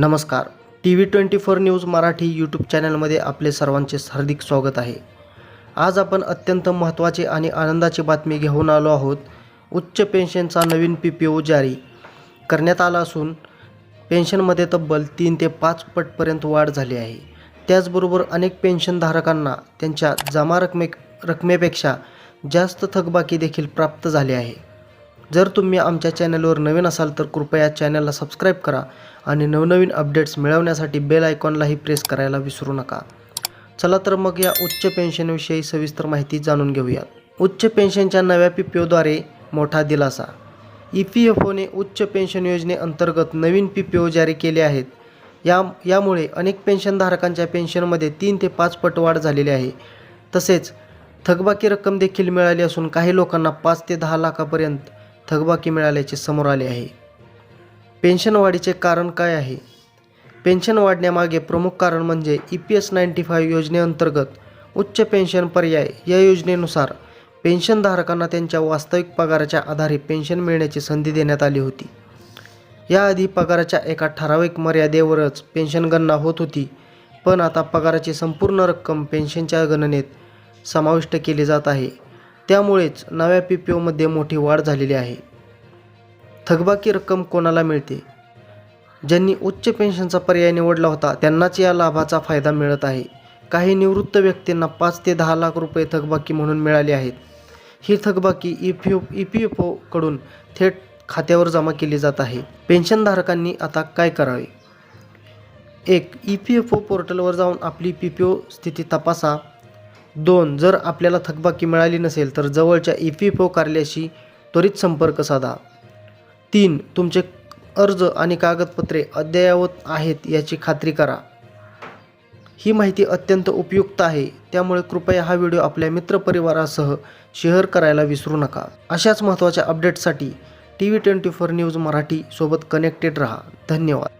नमस्कार. T V twenty four news Marathi YouTube चॅनलमध्ये आपले सर्वांचे हार्दिक स्वागत आहे. आज आपण अत्यंत महत्त्वाची आणि आनंदाची बातमी घेऊन आलो आहोत. उच्च पेन्शनचा नवीन पी पी ओ जारी करण्यात आला असून पेन्शनमध्ये तब्बल तीन ते पाच पटपर्यंत वाढ झाली आहे. त्याचबरोबर अनेक पेन्शनधारकांना त्यांच्या जमा रकमे रकमेपेक्षा जास्त थकबाकी देखील प्राप्त झाली आहे. जर तुम्ही आमच्या चॅनलवर नवीन असाल तर कृपया चॅनलला सबस्क्राईब करा आणि नवनवीन अपडेट्स मिळवण्यासाठी बेल आयकॉनलाही प्रेस करायला विसरू नका. चला तर मग या उच्च पेन्शनविषयी सविस्तर माहिती जाणून घेऊयात. उच्च पेन्शनच्या नव्या पी पी ओद्वारे मोठा दिलासा. ई पी एफ ओने उच्च पेन्शन योजनेअंतर्गत नवीन पी पी ओ जारी केले आहेत. या यामुळे अनेक पेन्शनधारकांच्या पेन्शनमध्ये तीन ते पाच पट वाढ झालेली आहे. तसेच थकबाकी रक्कम देखील मिळाली असून काही लोकांना पाच ते दहा लाखापर्यंत थकबाकी मिळाल्याचे समोर आले आहे. पेन्शन वाढीचे कारण काय आहे? पेन्शन वाढण्यामागे प्रमुख कारण म्हणजे E P S ninety five योजनेअंतर्गत उच्च पेन्शन पर्याय या योजनेनुसार पेन्शनधारकांना त्यांच्या वास्तविक पगाराच्या आधारे पेन्शन मिळण्याची संधी देण्यात आली होती. याआधी पगाराच्या एका ठराविक मर्यादेवरच पेन्शन गणना होत होती पण आता पगाराची संपूर्ण रक्कम पेन्शनच्या गणनेत समाविष्ट केली जात आहे. त्यामुळेच नव्या पी पी ओमध्ये मोठी वाढ झालेली आहे. थकबाकी रक्कम कोणाला मिळते? ज्यांनी उच्च पेन्शनचा पर्याय निवडला होता त्यांनाच या लाभाचा फायदा मिळत आहे. काही निवृत्त व्यक्तींना पाच ते दहा लाख रुपये थकबाकी म्हणून मिळाली आहेत. ही थकबाकी E P O E P F ओकडून थेट खात्यावर जमा केली जात आहे. पेन्शनधारकांनी आता काय करावे? एक ई पी एफ ओ पोर्टलवर जाऊन आपली पी पी ओ स्थिती तपासा. दोन जर आपल्याला थकबाकी मिळाली नसेल तर जवळच्या ई पी एफ ओ कार्यालयाशी त्वरित संपर्क साधा. तीन तुमचे अर्ज आणि कागदपत्रे अद्ययावत आहेत याची खात्री करा. ही माहिती अत्यंत उपयुक्त आहे त्यामुळे कृपया हा व्हिडिओ आपल्या मित्रपरिवारासह शेअर करायला विसरू नका. अशाच महत्त्वाच्या अपडेट्ससाठी T V twenty four news Marathi सोबत कनेक्टेड रहा. धन्यवाद.